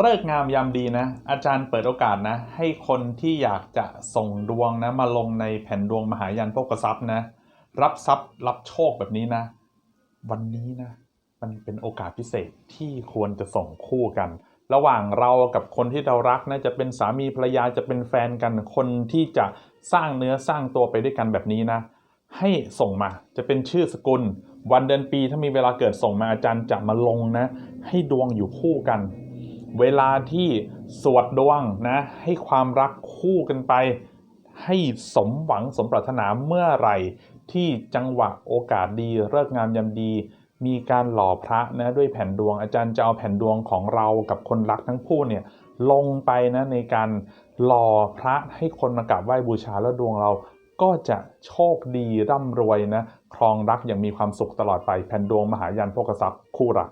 เลิกงามยามดีนะ อาจารย์เปิดโอกาสนะ ให้คนที่อยากจะส่งดวงนะ มาลงในแผ่นดวงมหายันโภกทรัพย์นะ รับทรัพย์รับโชคแบบนี้นะ วันนี้นะ มันเป็นโอกาสพิเศษที่ควรจะส่งคู่กัน ระหว่างเรากับคนที่เรารักนะจะเป็นสามีภรรยาจะเป็นแฟนกัน คนที่จะสร้างเนื้อสร้างตัวไปด้วยกันแบบนี้นะ ให้ส่งมาจะเป็นชื่อสกุล วันเดือนปีถ้ามีเวลาเกิดส่งมาอาจารย์จะมาลงนะ ให้ดวงอยู่คู่กัน เวลาที่สวดดวงนะให้ความรักคู่กันไป ให้สมหวังสมปรารถนาเมื่อไหร่ ที่จังหวะโอกาสดีเลิกงามยามดี มีการหล่อพระนะด้วยแผ่นดวงอาจารย์จะเอาแผ่นดวงของเรากับคนรักทั้งคู่เนี่ยลงไปนะในการหล่อพระให้คนมากราบไหว้บูชาแล้วดวงเราก็จะโชคดีร่ำรวยนะ ครองรักอย่างมีความสุขตลอดไปแผ่นดวงมหายันโภกทรัพย์คู่รัก